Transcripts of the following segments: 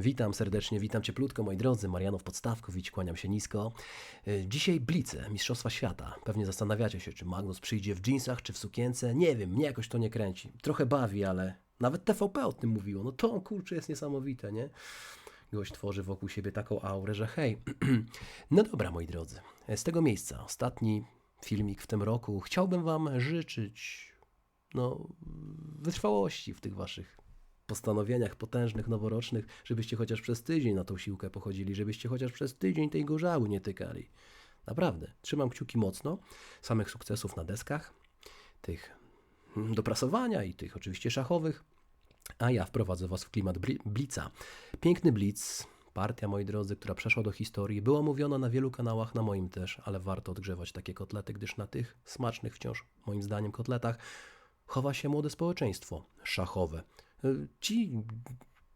Witam serdecznie, witam cieplutko moi drodzy, Marianów Podstawkowicz, kłaniam się nisko. Y, Dzisiaj Blice, Mistrzostwa Świata. Pewnie zastanawiacie się, czy Magnus przyjdzie w dżinsach, czy w sukience. Nie wiem, mnie jakoś to nie kręci. Trochę bawi, ale nawet TVP o tym mówiło. No to kurczę jest niesamowite, nie? Gość tworzy wokół siebie taką aurę, że hej. No dobra, moi drodzy, z tego miejsca ostatni filmik w tym roku. Chciałbym Wam życzyć no, wytrwałości w tych Waszych postanowieniach potężnych, noworocznych, żebyście chociaż przez tydzień na tą siłkę pochodzili, żebyście chociaż przez tydzień tej gorzały nie tykali. Naprawdę, trzymam kciuki mocno, samych sukcesów na deskach, tych mm, do prasowania i tych oczywiście szachowych, a ja wprowadzę Was w klimat bli- Blitza. Piękny Blitz, partia, moi drodzy, która przeszła do historii, była mówiona na wielu kanałach, na moim też, ale warto odgrzewać takie kotlety, gdyż na tych smacznych wciąż, moim zdaniem, kotletach chowa się młode społeczeństwo szachowe. Y, Ci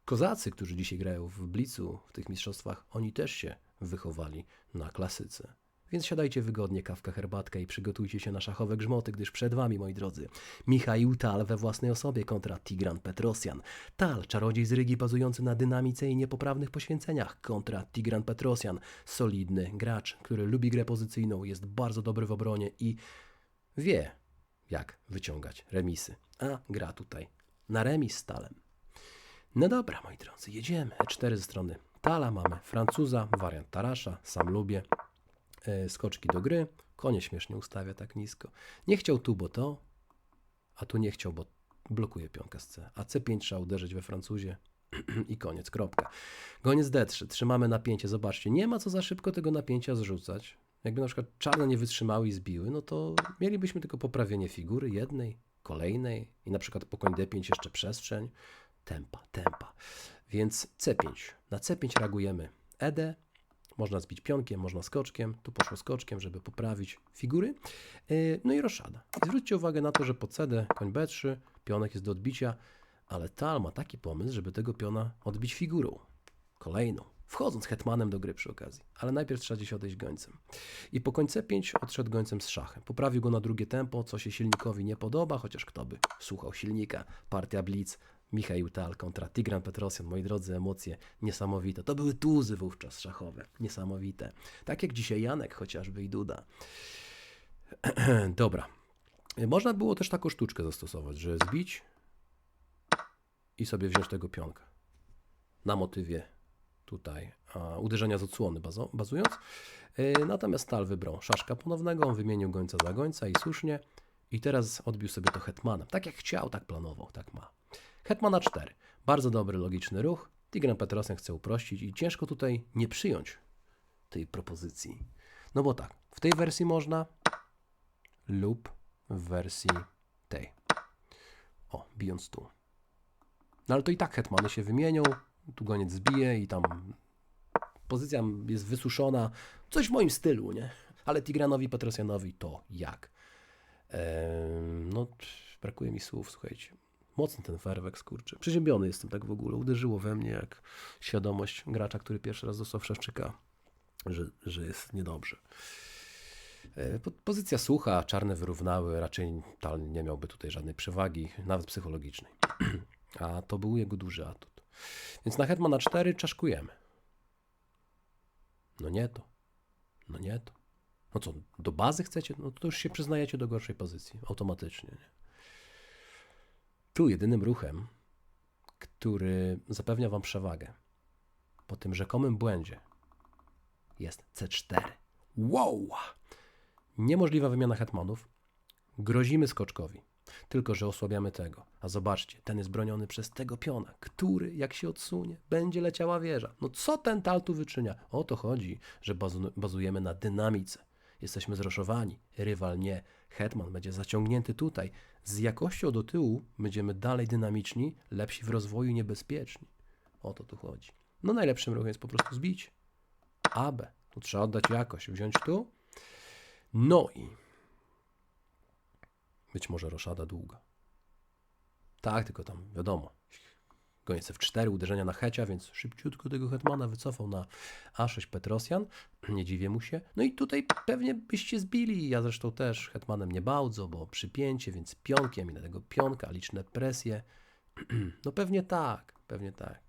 kozacy, którzy dzisiaj grają w Blicu, w tych mistrzostwach, oni też się wychowali na klasyce. Więc siadajcie wygodnie, kawkę, herbatkę i przygotujcie się na szachowe grzmoty, gdyż przed wami, moi drodzy, Michał Tal we własnej osobie kontra Tigran Petrosjan. Tal, czarodziej z Rygi bazujący na dynamice i niepoprawnych poświęceniach kontra Tigran Petrosjan. Solidny gracz, który lubi grę pozycyjną, jest bardzo dobry w obronie i wie, jak wyciągać remisy. A gra tutaj na remis z Talem. No dobra, moi drodzy, jedziemy. E4 ze strony Tala mamy Francuza, wariant Tarasza, sam lubię. E, skoczki do gry. Konie śmiesznie ustawia tak nisko. Nie chciał tu, bo to, a tu nie chciał, bo blokuje pionkę z C. A C5 trzeba uderzyć we Francuzie i koniec, kropka. Goniec D3, trzymamy napięcie. Zobaczcie, nie ma co za szybko tego napięcia zrzucać. Jakby na przykład czarne nie wytrzymały i zbiły, no to mielibyśmy tylko poprawienie figury jednej, kolejnej i na przykład po koń D5 jeszcze przestrzeń. Tempa, tempa. Więc C5. Na C5 reagujemy ED. Można zbić pionkiem, można skoczkiem. Tu poszło skoczkiem, żeby poprawić figury. Yy, No i roszada. I zwróćcie uwagę na to, że po CD koń B3, pionek jest do odbicia, ale Tal ma taki pomysł, żeby tego piona odbić figurą. Kolejną. Wchodząc hetmanem do gry przy okazji. Ale najpierw trzeba gdzieś odejść gońcem. I po koń C5 odszedł gońcem z szachem. Poprawił go na drugie tempo, co się silnikowi nie podoba, chociaż kto by słuchał silnika. Partia Blitz, Michał Tal kontra Tigran Petrosjan. Moi drodzy, emocje niesamowite. To były tuzy wówczas szachowe. Niesamowite. Tak jak dzisiaj Janek chociażby i Duda. Dobra. Można było też taką sztuczkę zastosować, że zbić i sobie wziąć tego pionka. Na motywie tutaj uderzenia z odsłony bazując. Yy, natomiast Tal wybrał szaszka ponownego, on wymienił gońca za gońca i słusznie. I teraz odbił sobie to hetmanem. Tak jak chciał, tak planował, tak ma. Hetmana 4. Bardzo dobry, logiczny ruch. Tigran Petrosjan chce uprościć i ciężko tutaj nie przyjąć tej propozycji. No bo tak, w tej wersji można lub w wersji tej. O, bijąc tu. No ale to i tak hetmany się wymienią, tu goniec zbije i tam pozycja jest wysuszona. Coś w moim stylu, nie? Ale Tigranowi Petrosjanowi to jak? No, brakuje mi słów, słuchajcie. Mocny ten fajerwerk, skurczy. Przeziębiony jestem tak w ogóle. Uderzyło we mnie jak świadomość gracza, który pierwszy raz dostał Szewczyka, że, że jest niedobrze. E, po- Pozycja sucha, czarne wyrównały, raczej Tal nie miałby tutaj żadnej przewagi, nawet psychologicznej. A to był jego duży atut. Więc na hetmana 4 czaszkujemy. No nie to. No nie to. No co, do bazy chcecie? No to już się przyznajecie do gorszej pozycji. Automatycznie. Nie? Tu jedynym ruchem, który zapewnia wam przewagę po tym rzekomym błędzie jest C4. Wow! Niemożliwa wymiana hetmanów. Grozimy skoczkowi. Tylko, że osłabiamy tego. A zobaczcie, ten jest broniony przez tego piona, który, jak się odsunie, będzie leciała wieża. No co ten tal tu wyczynia? O to chodzi, że bazu- bazujemy na dynamice. Jesteśmy zroszowani. Rywal nie. Hetman będzie zaciągnięty tutaj. Z jakością do tyłu będziemy dalej dynamiczni, lepsi w rozwoju i niebezpieczni. O to tu chodzi. No najlepszym ruchem jest po prostu zbić. AB. Tu trzeba oddać jakość. Wziąć tu. No i być może roszada długa. Tak, tylko tam wiadomo. Goniec F4, uderzenia na hecia, więc szybciutko tego hetmana wycofał na A6 Petrosjan. Nie dziwię mu się. No i tutaj pewnie byście zbili. Ja zresztą też hetmanem nie bardzo, bo przypięcie, więc pionkiem i na tego pionka liczne presje. No pewnie tak, pewnie tak.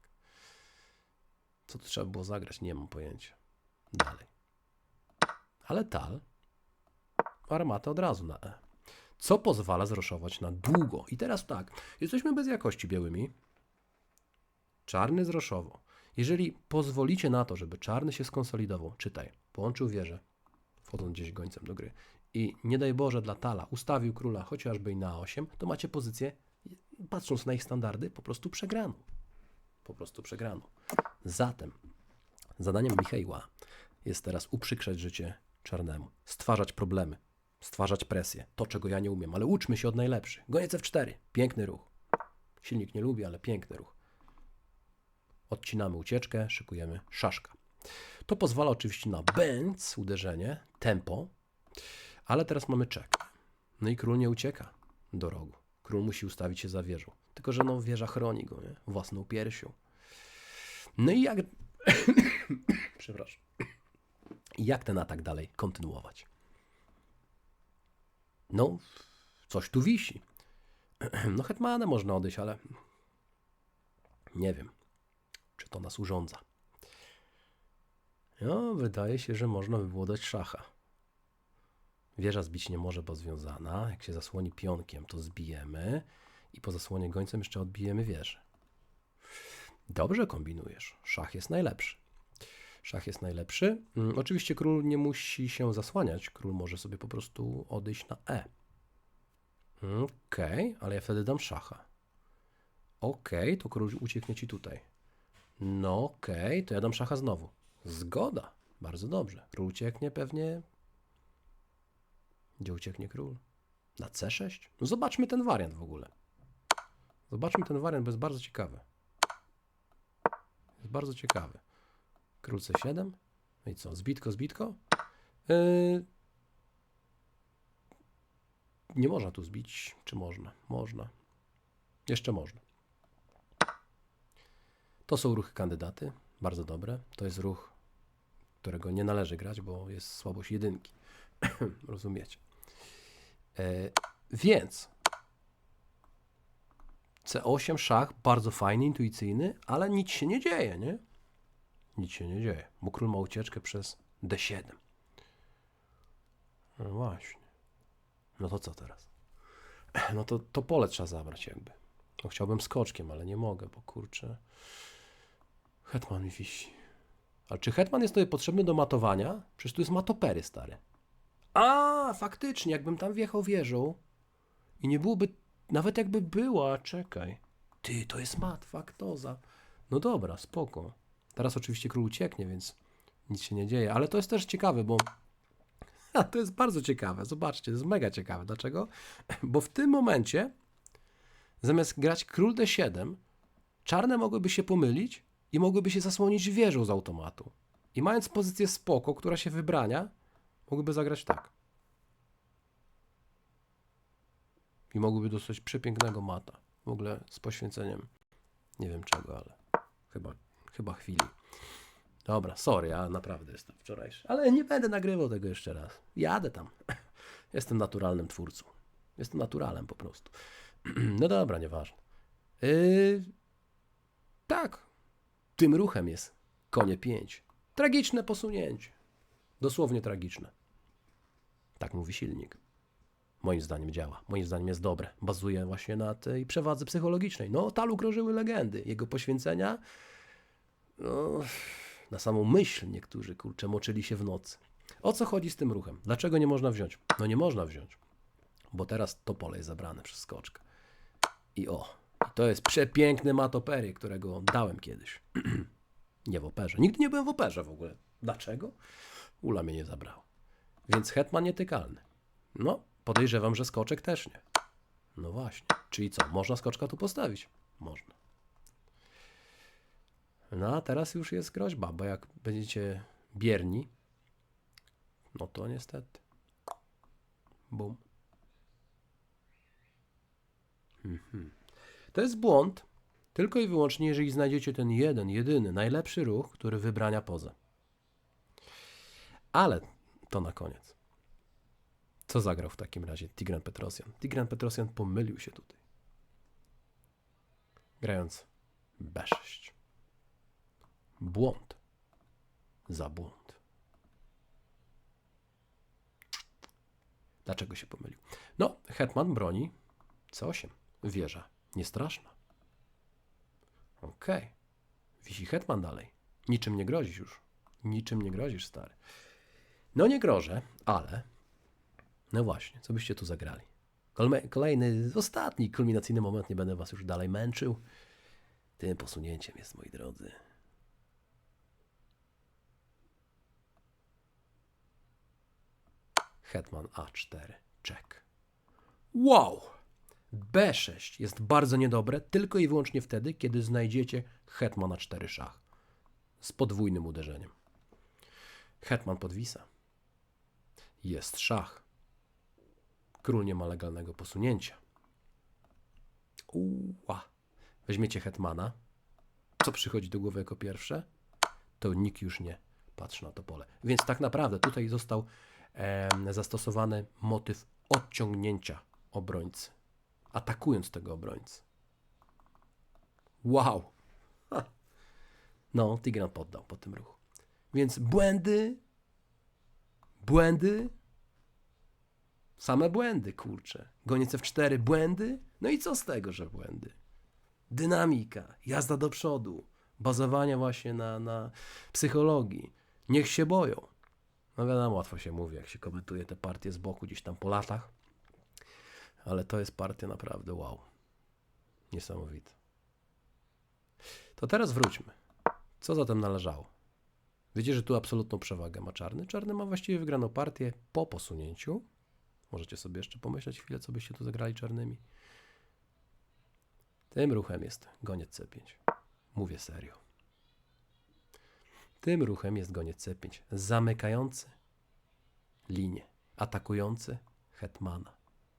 Co tu trzeba było zagrać? Nie mam pojęcia. Dalej. Ale tal. Armatę od razu na E. Co pozwala zroszować na długo. I teraz tak. Jesteśmy bez jakości białymi. Czarny zroszowo. Jeżeli pozwolicie na to, żeby czarny się skonsolidował, czytaj, połączył wieżę, wchodząc gdzieś gońcem do gry i nie daj Boże dla Tala ustawił króla chociażby i na 8, to macie pozycję, patrząc na ich standardy, po prostu przegraną. Po prostu przegraną. Zatem zadaniem Michała jest teraz uprzykrzać życie czarnemu, stwarzać problemy, stwarzać presję, to czego ja nie umiem, ale uczmy się od najlepszych. Goniec F4, piękny ruch. Silnik nie lubi, ale piękny ruch. Odcinamy ucieczkę, szykujemy szaszka. To pozwala oczywiście na bęc, uderzenie, tempo, ale teraz mamy czek. No i król nie ucieka do rogu. Król musi ustawić się za wieżą. Tylko, że no wieża chroni go, nie? Własną piersią. No i jak... Przepraszam. Jak ten atak dalej kontynuować? No, coś tu wisi. No hetmana można odejść, ale nie wiem, czy to nas urządza. No, wydaje się, że można by było dać szacha. Wieża zbić nie może, bo związana. Jak się zasłoni pionkiem, to zbijemy i po zasłonie gońcem jeszcze odbijemy wieżę. Dobrze kombinujesz. Szach jest najlepszy. Szach jest najlepszy. Mm, oczywiście król nie musi się zasłaniać. Król może sobie po prostu odejść na E. Okej, ale ja wtedy dam szacha. Okej, to król ucieknie ci tutaj. No okej, to ja dam szacha znowu. Zgoda. Bardzo dobrze. Król ucieknie pewnie. Gdzie ucieknie król? Na C6? No zobaczmy ten wariant w ogóle. Zobaczmy ten wariant, bo jest bardzo ciekawy. Jest bardzo ciekawy. Król C7. No i co? Zbitko, zbitko? Yy... Nie można tu zbić. Czy można? Można. Jeszcze można. To są ruchy kandydaty. Bardzo dobre. To jest ruch, którego nie należy grać, bo jest słabość jedynki. Rozumiecie? E, więc C8 szach, bardzo fajny, intuicyjny, ale nic się nie dzieje, nie? Nic się nie dzieje, bo król ma ucieczkę przez D7. No właśnie. No to co teraz? No to, to pole trzeba zabrać jakby. No chciałbym skoczkiem, ale nie mogę, bo kurczę. Hetman mi wisi. A czy hetman jest tutaj potrzebny do matowania? Przecież tu jest matopery, stary. A, faktycznie, jakbym tam wjechał wieżą i nie byłoby, nawet jakby była, czekaj. Ty, to jest mat, faktoza. No dobra, spoko. Teraz oczywiście król ucieknie, więc nic się nie dzieje, ale to jest też ciekawe, bo a to jest bardzo ciekawe. Zobaczcie, to jest mega ciekawe. Dlaczego? Bo w tym momencie zamiast grać król d7, czarne mogłyby się pomylić i mogłyby się zasłonić wieżą z automatu. I mając pozycję spoko, która się wybrania, mogłyby zagrać tak. I mogłyby dostać przepięknego mata. W ogóle z poświęceniem nie wiem czego, ale chyba, chyba chwili. Dobra, sorry, ja naprawdę jestem wczorajszy. Ale nie będę nagrywał tego jeszcze raz. Jadę tam. Jestem naturalnym twórcą. Jestem naturalem po prostu. No dobra, nieważne. Yy, tak. Tym ruchem jest konie 5. Tragiczne posunięcie. Dosłownie tragiczne. Tak mówi silnik. Moim zdaniem działa. Moim zdaniem jest dobre. Bazuje właśnie na tej przewadze psychologicznej. No, Talu grożyły legendy. Jego poświęcenia no, na samą myśl niektórzy, kurczę, moczyli się w nocy. O co chodzi z tym ruchem? Dlaczego nie można wziąć? No nie można wziąć, bo teraz to pole jest zabrane przez skoczkę. I o, to jest przepiękny matopery, którego dałem kiedyś. nie w operze. Nigdy nie byłem w operze w ogóle. Dlaczego? Ula mnie nie zabrał. Więc hetman nietykalny. No, podejrzewam, że skoczek też nie. No właśnie. Czyli co, można skoczka tu postawić? Można. No a teraz już jest groźba, bo jak będziecie bierni, no to niestety. Bum. Mhm. To jest błąd tylko i wyłącznie, jeżeli znajdziecie ten jeden, jedyny, najlepszy ruch, który wybrania pozę. Ale to na koniec. Co zagrał w takim razie Tigran Petrosjan? Tigran Petrosjan pomylił się tutaj. Grając B6. Błąd. Za błąd. Dlaczego się pomylił? No, hetman broni C8. Wieża. Niestraszna. Okej. Wisi hetman dalej. Niczym nie grozisz już. Niczym nie grozisz, stary. No nie grożę, ale... No właśnie, co byście tu zagrali? Kolejny, ostatni, kulminacyjny moment. Nie będę was już dalej męczył. Tym posunięciem jest, moi drodzy. Hetman A4. Czek. Wow! B6 jest bardzo niedobre tylko i wyłącznie wtedy, kiedy znajdziecie hetman na 4 szach z podwójnym uderzeniem. Hetman podwisa. Jest szach. Król nie ma legalnego posunięcia. Uła. Weźmiecie hetmana. Co przychodzi do głowy jako pierwsze? To nikt już nie patrzy na to pole. Więc tak naprawdę tutaj został zastosowany motyw odciągnięcia obrońcy, atakując tego obrońcy. Wow! Ha. No, Tigran poddał po tym ruchu. Więc błędy, błędy, same błędy, kurczę. Goniec F4, błędy. No i co z tego, że błędy? Dynamika, jazda do przodu, bazowanie właśnie na, na psychologii. Niech się boją. No wiadomo, łatwo się mówi, jak się komentuje te partie z boku gdzieś tam po latach. Ale to jest partia naprawdę wow. Niesamowite. To teraz wróćmy. Co zatem należało? Wiecie, że tu absolutną przewagę ma czarny. Czarny ma właściwie wygraną partię po posunięciu. Możecie sobie jeszcze pomyśleć chwilę, co byście tu zagrali czarnymi. Tym ruchem jest goniec C5. Mówię serio. Tym ruchem jest goniec C5. Zamykający linię. Atakujący hetmana.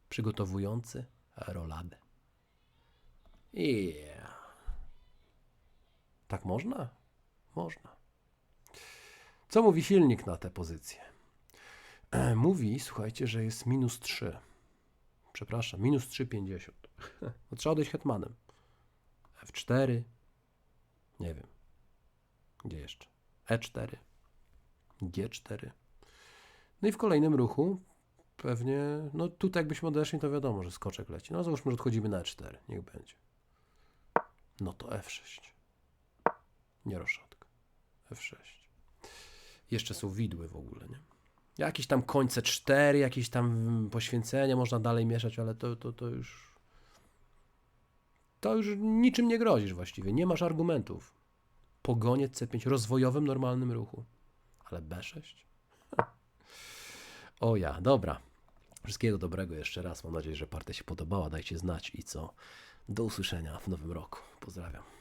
Przygotowujący roladę. Yeah. Tak można? Można. Co mówi silnik na tę pozycję? Mówi, słuchajcie, że jest minus 3. Przepraszam, minus 3,50. No, trzeba odejść hetmanem. F4. Nie wiem. Gdzie jeszcze? E4. G4. No i w kolejnym ruchu pewnie, no tutaj jakbyśmy odeszli, to wiadomo, że skoczek leci. No załóżmy, że odchodzimy na E4. Niech będzie. No to F6. Nie roszatka. F6. Jeszcze są widły w ogóle, nie? Jakieś tam końce 4, jakieś tam poświęcenia można dalej mieszać, ale to, to, to już. To już niczym nie grozisz właściwie. Nie masz argumentów. Pogoniec C5 rozwojowym, normalnym ruchu. Ale B6? O ja, dobra. Wszystkiego dobrego jeszcze raz. Mam nadzieję, że partia się podobała. Dajcie znać i co. Do usłyszenia w nowym roku. Pozdrawiam.